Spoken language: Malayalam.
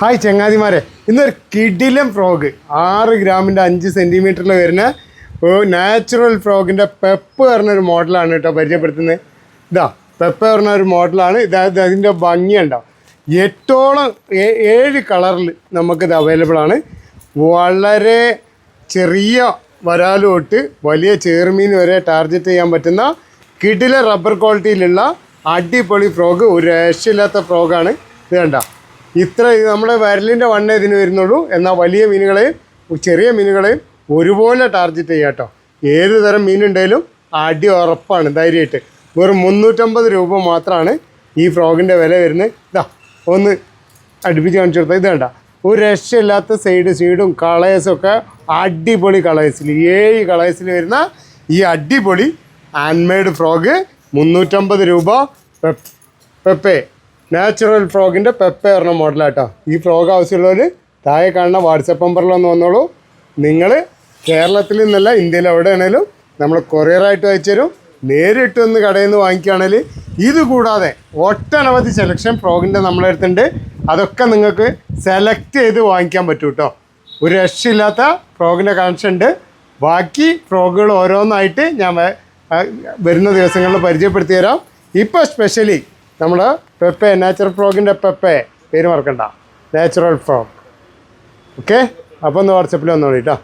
ഹായ് ചങ്ങാതിമാരെ. ഇന്നൊരു കിടിലം ഫ്രോഗ്. ആറ് ഗ്രാമിന്റെ അഞ്ച് സെന്റിമീറ്ററിൽ വരുന്ന നാച്ചുറൽ ഫ്രോഗിന്റെ പെപ്പ് പറഞ്ഞ ഒരു മോഡലാണ് കേട്ടോ പരിചയപ്പെടുത്തുന്നത്. ഇതാ പെപ്പ് പറഞ്ഞ ഒരു മോഡലാണ്. ഇതായത് അതിന്റെ ഭംഗിയുണ്ടാവും എട്ടോളം ഏഴ് കളറിൽ നമുക്കിത് അവൈലബിൾ ആണ്. വളരെ ചെറിയ വരാലോട്ട് വലിയ ചേർമീൻ വരെ ടാർഗറ്റ് ചെയ്യാൻ പറ്റുന്ന കിടില റബ്ബർ ക്വാളിറ്റിയിലുള്ള അടിപൊളി ഫ്രോഗ്. ഒരു രക്ഷയില്ലാത്ത ഫ്രോഗാണ്. ഇത് കണ്ട? ഇത്ര നമ്മുടെ വിരലിന്റെ വണ്ണേ ഇതിന് വരുന്നുള്ളൂ. എന്നാൽ വലിയ മീനുകളെയും ചെറിയ മീനുകളെയും ഒരുപോലെ ടാർജറ്റ് ചെയ്യാം കേട്ടോ. ഏത് തരം മീനുണ്ടെങ്കിലും അടി ഉറപ്പാണ് ധൈര്യമായിട്ട്. വെറും മുന്നൂറ്റമ്പത് രൂപ മാത്രമാണ് ഈ ഫ്രോഗിന്റെ വില വരുന്നത്. ഇതാ ഒന്ന് അടുപ്പിച്ച് കാണിച്ചു കൊടുത്താൽ ഇത് വേണ്ട ഒരു രക്ഷയില്ലാത്ത സൈഡ് സീഡും കളേഴ്സും ഒക്കെ അടിപൊളി കളേഴ്സിൽ ഏഴ് കളേഴ്സിൽ വരുന്ന ഈ അടിപൊളി ഹാൻഡ്മെയ്ഡ് ഫ്രോഗ് മുന്നൂറ്റമ്പത് രൂപ. പെപ്പെ. നാച്ചുറൽ ഫ്രോഗിന്റെ പെപ്പ പറഞ്ഞ മോഡലാട്ടോ ഈ ഫ്രോഗ് ആവശ്യമുള്ളവർ താഴെ കാണുന്ന വാട്സപ്പ് നമ്പറിലൊന്ന് വന്നോളൂ. നിങ്ങൾ കേരളത്തിൽ നിന്നല്ല ഇന്ത്യയിൽ എവിടെയാണേലും നമ്മൾ കൊറിയറായിട്ട് അയച്ചു തരും നേരിട്ട് ഒന്ന് കടയിൽ നിന്ന് വാങ്ങിക്കുകയാണെങ്കിൽ ഇത് കൂടാതെ ഒട്ടനവധി സെലക്ഷൻ ഫ്രോഗിന്റെ നമ്മളെ അടുത്തുണ്ട്. അതൊക്കെ നിങ്ങൾക്ക് സെലക്ട് ചെയ്ത് വാങ്ങിക്കാൻ പറ്റും കേട്ടോ ഒരു രക്ഷയില്ലാത്ത ഫ്രോഗിന്റെ കണക്ഷൻ ഉണ്ട്. ബാക്കി ഫ്രോഗുകൾ ഓരോന്നായിട്ട് ഞാൻ വരുന്ന ദിവസങ്ങളിൽ പരിചയപ്പെടുത്തി തരാം. ഇപ്പോൾ സ്പെഷ്യലി നമ്മുടെ പെപ്പെ നാച്ചുറൽ ഫ്രോഗിന്റെ പെപ്പെ പേര് മറക്കണ്ട. നാച്ചുറൽ ഫ്രോഗ് ഓക്കെ അപ്പോൾ ഒന്ന് വാട്സപ്പിൽ വന്നോളൂ കേട്ടോ